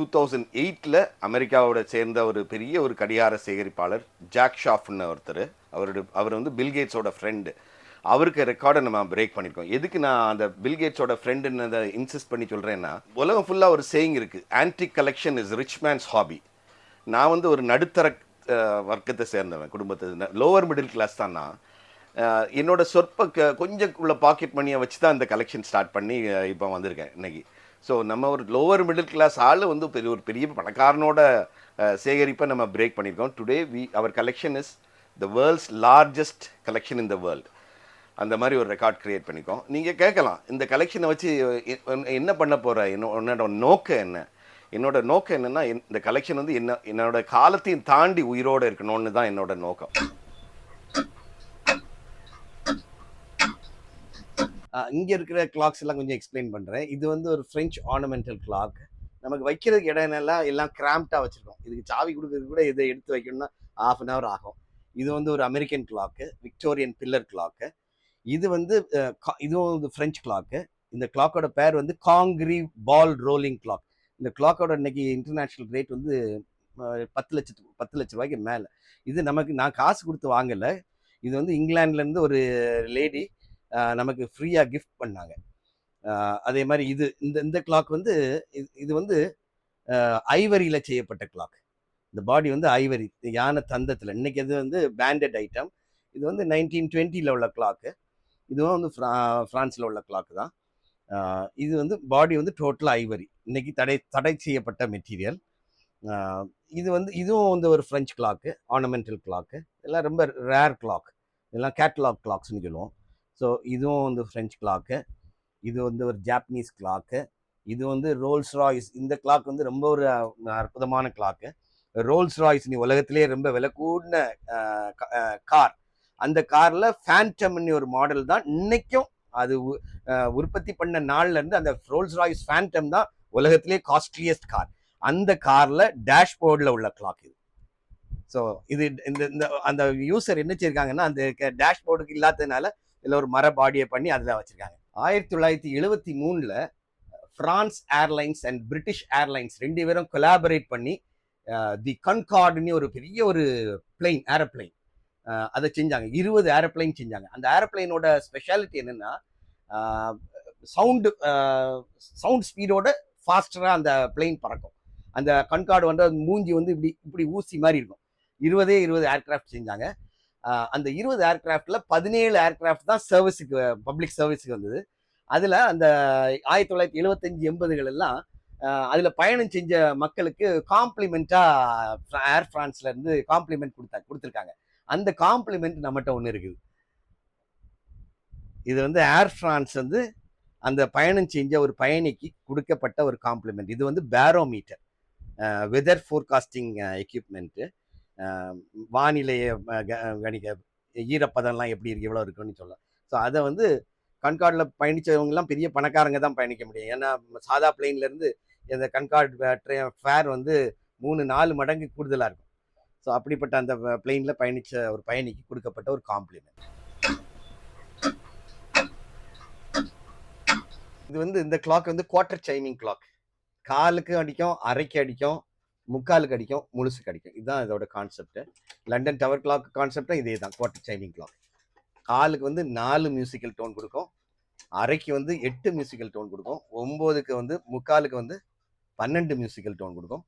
Two thousand எயிட்டில் அமெரிக்காவோட சேர்ந்த ஒரு பெரிய ஒரு கடிகார சேகரிப்பாளர் ஜாக் ஷாஃப்னு ஒருத்தர். அவரோட அவர் வந்து பில்கேட்ஸோட ஃப்ரெண்டு அவருக்கு ரெக்கார்டை நம்ம பிரேக் பண்ணியிருக்கோம் எதுக்கு நான் அந்த பில்கேட்ஸோட ஃப்ரெண்டுன்னு அதை இன்சிஸ்ட் பண்ணி சொல்கிறேன்னா உலகம் ஃபுல்லாக ஒரு சேயிங் இருக்குது antique collection is rich man's hobby நான் வந்து ஒரு நடுத்தர வர்க்கத்தை சேர்ந்தவன் குடும்பத்தை லோவர் மிடில் கிளாஸ் தான் நான். என்னோட சொற்ப க கொஞ்சம் உள்ள பாக்கெட் மணியை வச்சு தான் இந்த கலெக்ஷன் ஸ்டார்ட் பண்ணி இப்போ வந்திருக்கேன் இன்னைக்கு. ஸோ நம்ம ஒரு லோவர் மிடில் கிளாஸ் ஆள் வந்து பெரிய ஒரு பெரிய பணக்காரனோட சேகரிப்பை நம்ம பிரேக் பண்ணியிருக்கோம். Today we our collection is the world's largest collection in the world அந்த மாதிரி ஒரு ரெக்கார்ட் கிரியேட் பண்ணிக்கோம் நீங்கள் கேட்கலாம் இந்த கலெக்ஷனை வச்சு என்ன பண்ண போகிற என்ன உன்னோட நோக்கம் என்ன? என்னோட நோக்கம் என்னென்னா இந்த கலெக்ஷன் வந்து என்ன என்னோட காலத்தையும் தாண்டி உயிரோடு இருக்கணும்னு தான் என்னோட நோக்கம். இங்கே இருக்கிற கிளாக்ஸ் எல்லாம் கொஞ்சம் எக்ஸ்பிளைன் பண்ணுறேன் இது வந்து ஒரு ஃப்ரெஞ்ச் ஆர்னமெண்டல் கிளாக் நமக்கு வைக்கிறதுக்கு இடம் எல்லாம் எல்லாம் கிராம்ப்டாக வச்சுருக்கோம். இதுக்கு சாவி கொடுக்கறதுக்கு கூட இதை எடுத்து வைக்கணும்னா ஆஃப் அன் ஹவர் ஆகும். இது வந்து ஒரு American clock Victorian pillar clock இது வந்து இதுவும் வந்து ஃப்ரெஞ்ச் கிளாக்கு இந்த கிளாக்கோட பேர் வந்து காங்கிரி பால் ரோலிங் கிளாக் இந்த கிளாக்கோட இன்னைக்கு இன்டர்நேஷ்னல் ரேட் வந்து பத்து லட்சத்துக்கு பத்து லட்ச ரூபாய்க்கு மேலே. இது நமக்கு நான் காசு கொடுத்து வாங்கலை. இது வந்து இங்கிலாந்துலேருந்து ஒரு லேடி நமக்கு ஃப்ரீயாக கிஃப்ட் பண்ணாங்க. அதே மாதிரி இது இந்த இந்த கிளாக் வந்து இது- இது வந்து ஐவரியில் செய்யப்பட்ட கிளாக் இந்த பாடி வந்து ஐவரி யானை தந்தத்தில். இன்றைக்கி அது வந்து பேண்டட் ஐட்டம் இது வந்து நைன்டீன் டுவெண்ட்டியில் உள்ள கிளாக்கு இதுவும் வந்து ஃப்ரா ஃப்ரான்ஸில் உள்ள கிளாக்கு தான். இது வந்து பாடி வந்து டோட்டலாக ஐவரி. இன்றைக்கி தடை தடை செய்யப்பட்ட மெட்டீரியல் இது வந்து இதுவும் வந்து ஒரு ஃப்ரெஞ்ச் கிளாக்கு ஆர்னமெண்டல் கிளாக்கு இதெல்லாம் ரொம்ப ரேர் கிளாக் இதெல்லாம் கேட்லாக் கிளாக்ஸ்னு சொல்லுவோம். ஸோ இதுவும் வந்து ஃப்ரெஞ்ச் கிளாக்கு இது வந்து ஒரு ஜாப்பனீஸ் கிளாக்கு இது வந்து ரோல்ஸ் ராய்ஸ் இந்த கிளாக் வந்து ரொம்ப ஒரு அற்புதமான கிளாக்கு ரோல்ஸ் ராய்ஸ் நீ உலகத்திலே ரொம்ப விலை கூடின கார் அந்த காரில் ஃபேண்டம்னு ஒரு மாடல் தான் இன்னைக்கும் அது உ- உற்பத்தி பண்ண நாள்லேருந்து அந்த ரோல்ஸ் ராய்ஸ் ஃபேண்டம் தான் உலகத்திலே காஸ்ட்லியஸ்ட் கார் அந்த காரில் டேஷ்போர்டில் உள்ள கிளாக் இது. ஸோ இது இந்த இந்த அந்த யூசர் என்ன செய்யிருக்காங்கன்னா அந்த டேஷ்போர்டுக்கு இல்லாததுனால இல்லை ஒரு மர பாடியை பண்ணி அதில் வச்சுருக்காங்க. ஆயிரத்தி தொள்ளாயிரத்தி எழுபத்தி மூணில் France airlines and British airlines ரெண்டு பேரும் கொலாபரேட் பண்ணி தி கன்கார்டுன்னு ஒரு பெரிய ஒரு பிளெயின் ஏரோப்ளைன் அதை செஞ்சாங்க. இருபது ஏரோப்ளைன் செஞ்சாங்க. அந்த ஏரோப்ளைனோட ஸ்பெஷாலிட்டி என்னென்னா சவுண்டு சவுண்ட் ஸ்பீடோட ஃபாஸ்டராக அந்த பிளெயின் பறக்கும். அந்த கண்காடு வந்து மூஞ்சி வந்து இப்படி இப்படி ஊசி மாதிரி இருக்கும். இருபதே இருபது ஏர்கிராஃப்ட் செஞ்சாங்க. அந்த இருபது ஏர்கிராஃப்டில் பதினேழு ஏர்கிராஃப்ட் தான் சர்வீஸுக்கு பப்ளிக் சர்வீஸுக்கு வந்தது. அதில் அந்த ஆயிரத்தி தொள்ளாயிரத்தி எழுபத்தஞ்சு எண்பதுகள் எல்லாம் அதில் பயணம் செஞ்ச மக்களுக்கு காம்ப்ளிமெண்ட்டாக ஏர் ஃப்ரான்ஸ்லேருந்து காம்ப்ளிமெண்ட் கொடுத்தா கொடுத்துருக்காங்க. அந்த காம்ப்ளிமெண்ட் நம்மகிட்ட ஒன்று இருக்குது. இது வந்து ஏர் ஃப்ரான்ஸ் வந்து அந்த பயணம் செஞ்ச ஒரு பயணிக்கு கொடுக்கப்பட்ட ஒரு காம்ப்ளிமெண்ட் இது வந்து பேரோமீட்டர் வெதர் ஃபோர்காஸ்டிங் எக்யூப்மெண்ட்டு வானிலையை க- கணிக்க ஈரப்பதம்லாம் எப்படி இருக்கு எவ்வளோ இருக்குன்னு சொல்லலாம் ஸோ அதை வந்து கண்கார்டில் பயணித்தவங்கலாம் பெரிய பணக்காரங்க தான் பயணிக்க முடியும். ஏன்னா சாதா பிளெயின்லேருந்து இந்த கண்கார்டு ஃபேர் வந்து மூணு நாலு மடங்கு கூடுதலாக இருக்கும். ஸோ அப்படிப்பட்ட அந்த பிளெயினில் பயணித்த ஒரு பயணிக்கு கொடுக்கப்பட்ட ஒரு காம்ப்ளிமெண்ட் இது வந்து இந்த கிளாக் வந்து குவார்டர் சைமிங் கிளாக் காலுக்கு அடிக்கும் அரைக்கு அடிக்கும் முக்கால் கடிக்கும் முழுசு கடிக்கும். இதுதான் இதோட கான்செப்ட் லண்டன் டவர் கிளாக் கான்செப்டும் இதே தான் குவார்டர் சைமிங் கிளாக் காலுக்கு வந்து நாலு மியூசிக்கல் டோன் கொடுக்கும். அரைக்கு வந்து எட்டு மியூசிக்கல் டோன் கொடுக்கும். ஒம்போதுக்கு வந்து முக்காலுக்கு வந்து பன்னெண்டு மியூசிக்கல் டோன் கொடுக்கும்.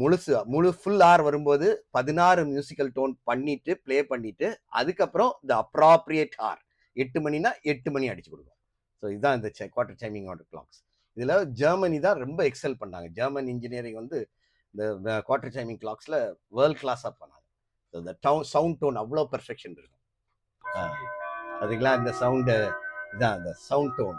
முழுசு முழு ஃபுல் ஆர் வரும்போது பதினாறு மியூசிக்கல் டோன் பண்ணிட்டு ப்ளே பண்ணிட்டு அதுக்கப்புறம் த அப்ராப்ரியேட் ஆர் எட்டு மணினா எட்டு மணி அடிச்சு கொடுக்கும். ஸோ இதுதான் இந்த குவார்டர் டைமிங்கோட கிளாக்ஸ் இதில் ஜெர்மனி தான் ரொம்ப எக்ஸல் பண்ணாங்க. ஜெர்மன் இன்ஜினியரிங் வந்து இந்த குவார்டர் டைமிங் கிளாக்ஸில் வேர்ல்ட் கிளாஸாக பண்ணாங்க இந்த டவுன் சவுண்ட் டோன் அவ்வளோ பெர்ஃபெக்ஷன் இருக்கும். ஆ, அதுக்கெல்லாம் இந்த சவுண்டு இதான் அந்த சவுண்ட் டோன்